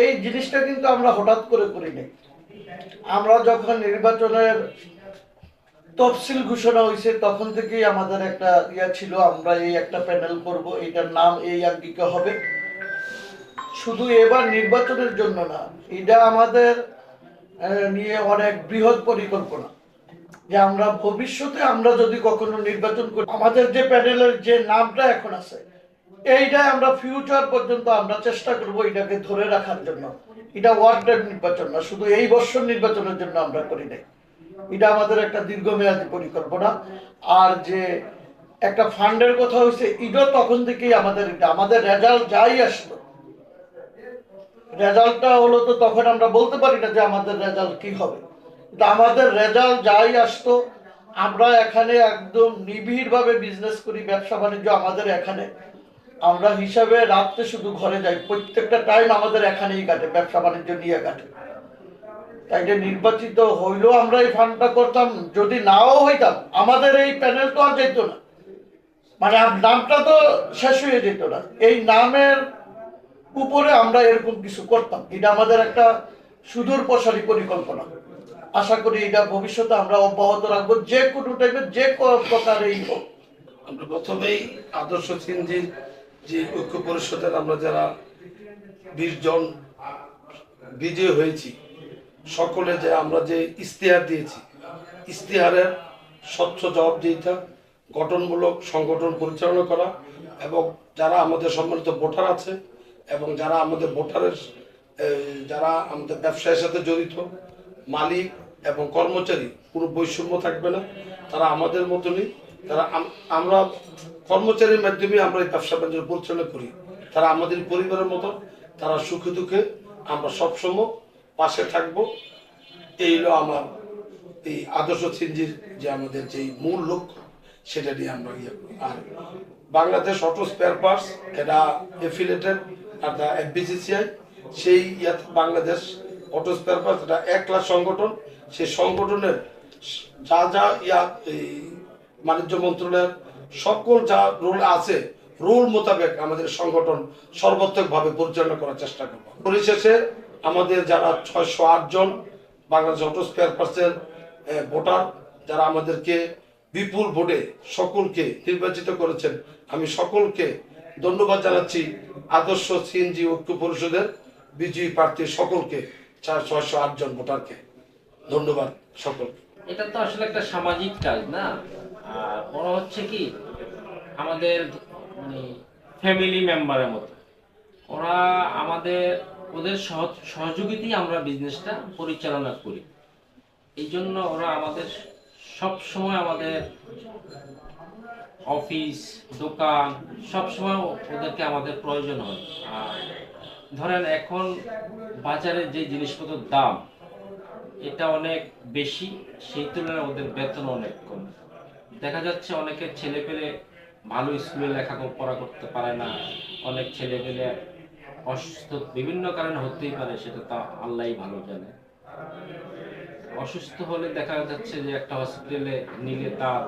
এই জিনিসটা কিন্তু আমরা হঠাৎ করে করিনি। আমরা যখন নির্বাচনের তফসিল ঘোষণা হয়েছে তখন থেকেই আমাদের একটা ইয়া ছিল, আমরা এই একটা প্যানেল করব, এটার নাম এই আঙ্গিকে হবে। শুধু এবার নির্বাচনের জন্য না, এটা আমাদের নিয়ে অনেক বৃহৎ পরিকল্পনা। যে আমরা ভবিষ্যতে আমরা যদি কখনো নির্বাচন করি, আমাদের যে প্যানেলের যে নামটা এখন আছে এইটা আমরা ফিউচার পর্যন্ত আমরা চেষ্টা করব এটাকে ধরে রাখার জন্য। এটা ওয়ার্ডের নির্বাচন না, শুধু এই বছর নির্বাচনের জন্য আমরা করি নাই। এটা আমাদের একটা দীর্ঘমেয়াদী পরিকল্পনা। আর যে একটা ফান্ডের কথা হয়েছে এটাও তখন থেকেই আমাদের এটা, আমাদের রেজাল্ট যাই আসতো রেজাল্টটা হলো তো তখন আমরা বলতে পারি না যে আমাদের রেজাল্ট কি হবে। কিন্তু আমাদের রেজাল্ট যাই আসতো, আমরা এখানে একদম নিবিড় ভাবে বিজনেস করি ব্যবসা বাণিজ্য আমাদের এখানে। আমরা হিসাবে রাত্রে শুধু ঘরে যাই, প্রত্যেকটা টাইম আমাদের এখানেই কাটে, ব্যবসা বাণিজ্য নিয়ে কাটে। তাই যে নির্বাচিত হইলেও আমরা এই ফান্ডটা করতাম, যদি নাও হইতাম, আমাদের এই প্যানেল তো আর যেত না। মানে নামটা তো শেষ হয়ে যেত না। এই নামের উপরে আমরা এরকম কিছু করতাম। এটা আমাদের একটা সুদূর প্রসারী পরিকল্পনা। আশা করি এটা ভবিষ্যতে আমরা অব্যাহত রাখব, যে কোনো টাইমে যে প্রকারেই হোক। আমরা প্রথমেই আদর্শ সিনজির যে ঐক্য পরিষদের আমরা যারা বিশ জন বিজয় হয়েছি, সকলে যে আমরা যে ইস্তেহার দিয়েছি ইস্তেহারের স্বচ্ছ জবাবদিহিতা গঠনমূলক সংগঠন পরিচালনা করা এবং যারা আমাদের সম্মানিত ভোটার আছে এবং যারা আমাদের ভোটারের যারা আমাদের ব্যবসায়ের সাথে জড়িত, মালিক এবং কর্মচারী, কোনো বৈষম্য থাকবে না। তারা আমাদের মতনই তারা আমরা কর্মচারীর মাধ্যমে আমরা এই ব্যবসা বাণিজ্য পরিচালনা করি। তারা আমাদের পরিবারের মতো, তারা সুখে দুঃখে আমরা সবসময় পাশে থাকব। এই হলো আমার এই আদর্শ সিনজির যে আমাদের যে মূল লক্ষ্য, সেটা নিয়ে আমরা ইয়ে করি। আর বাংলাদেশ অটো স্পেয়ার পার্টস, এটা এফিলেটেড আর দ্য এফবিসিসিআই, সেই ইয়াতে বাংলাদেশ অটো স্পেয়ার পার্টস, এটা এক লাখ সংগঠন। সেই সংগঠনের যা যা ইয়া এই বাণিজ্য মন্ত্রণালয়ের সকল যা রোল আছে, রোল মোতাবেক আমাদের সংগঠন সর্বাত্মকভাবে পরিচালনা করার চেষ্টা করব। পরিশেষে আমাদের যারা ছয়শো আট জন বাংলাদেশ অটো স্পেয়ার পার্সের ভোটার যারা আমাদেরকে বিপুল ভোটে সকলকে নির্বাচিত করেছেন, আমি সকলকে ধন্যবাদ জানাচ্ছি আদর্শ সিএনজি ঐক্য পরিষদের বিজয়ী প্রার্থী সকলকে, চার, ছয়শো জন ভোটারকে। ধন্যবাদ সকলকে। এটা তো আসলে একটা সামাজিক কাজ না? আর বড় হচ্ছে কি, আমাদের মানে ফ্যামিলি মেম্বারের মতো। ওরা আমাদের, ওদের সহ- সহযোগিতায় আমরা বিজনেসটা পরিচালনা করি। এই জন্য ওরা আমাদের সব সময় আমাদের অফিস দোকান সব সময় ওদেরকে আমাদের প্রয়োজন হয়। আর ধরেন এখন বাজারে যে জিনিসপত্রের দাম, এটা অনেক বেশি, সেই তুলনায় ওদের বেতন অনেক কম। দেখা যাচ্ছে অনেকের ছেলে পেলে ভালো স্কুলে লেখা পড়া করতে পারে না। অনেক ছেলে পেলে অসুস্থ বিভিন্ন কারণে হতেই পারে সেটা তা আল্লাহ ভালো জানে। অসুস্থ হলে দেখা যাচ্ছে যে একটা হসপিটালে নিলে তার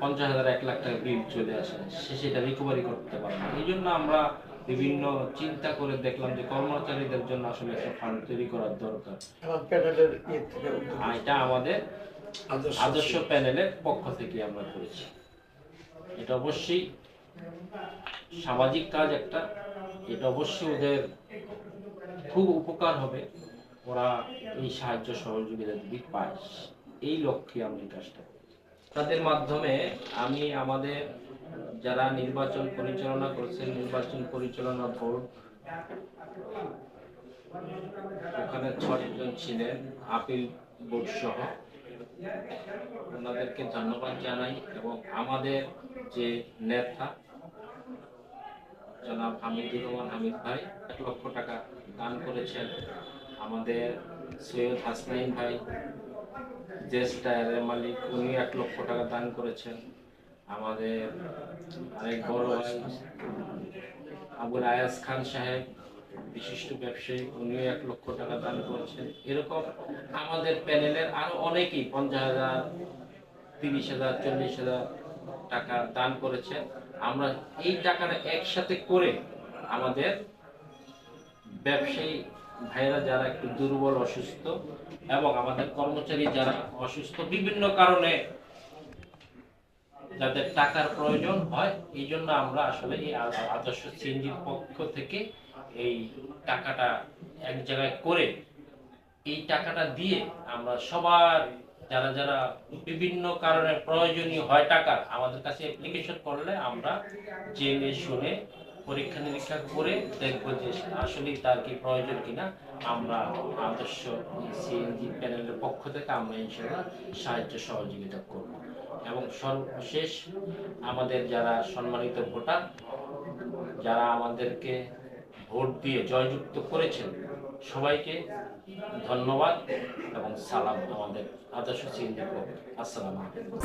পঞ্চাশ হাজার এক লাখ টাকা বিল চলে আসে। সে সেটা রিকভারি করতে পারে না। এই জন্য আমরা বিভিন্ন চিন্তা করে দেখলাম যে কর্মচারীদের জন্য আসলে একটা ফান্ড তৈরি করার দরকার। ইয়ে এটা আমাদের আদর্শ প্যানেলের পক্ষ থেকে আমরা করেছি। এটা অবশ্যই সামাজিক কাজ একটা। এটা অবশ্যই ওদের খুব উপকার হবে। ওরা এই সাহায্য সহযোগিতা যদি পায় এই লক্ষ্যে আমি এই কাজটা তাদের মাধ্যমে আমি আমাদের যারা নির্বাচন পরিচালনা করছেন নির্বাচন পরিচালনা বোর্ড ওখানে ছয়জন ছিলেন আপিল বোর্ড সহ। ওনাদেরকে ধন্যবাদ জানাই এবং আমাদের যে নেতা, জনাব হামিদুর রহমান হামিদ ভাই, এক লক্ষ টাকা দান করেছেন আমাদের সৈয়দ হাসনাইন ভাই জেস টায়ারের মালিক, উনি এক লক্ষ টাকা দান করেছেন আমাদের আরেক বড় ভাই আবুল আয়াজ খান সাহেব বিশিষ্ট ব্যবসায়ী, উনিও এক লক্ষ টাকা দান করেছেন। এরকম আমাদের প্যানেলের আরও অনেকেই পঞ্চাশ হাজার, তিরিশ হাজার, চল্লিশ হাজার টাকা দান করেছেন। আমরা এই টাকাটা একসাথে করে আমাদের ব্যবসায়ী ভাইয়েরা যারা একটু দুর্বল, অসুস্থ এবং আমাদের কর্মচারী যারা অসুস্থ, বিভিন্ন কারণে যাদের টাকার প্রয়োজন হয়, এই জন্য আমরা আসলে এই আদর্শ সিএনজির পক্ষ থেকে এই টাকাটা এক জায়গায় করে এই টাকাটা দিয়ে আমরা সবার যারা যারা বিভিন্ন কারণে প্রয়োজনীয় হয় টাকার আমাদের কাছে অ্যাপ্লিকেশন করলে আমরা জেনে শুনে পরীক্ষা নিরীক্ষা করে দেখব যে আসলে তার কি প্রয়োজন কিনা আমরা আদর্শ সিএনজি প্যানেলের পক্ষ থেকে আমরা ইনশাল্লাহ সাহায্য সহযোগিতা করব। এবং সর্বশেষ আমাদের যারা সম্মানিত ভোটার, যারা আমাদেরকে ভোট দিয়ে জয়যুক্ত করেছেন। সবাইকে ধন্যবাদ এবং সালাম আমাদের আদর্শ সিন্ধু আসসালাম আলাইকুম।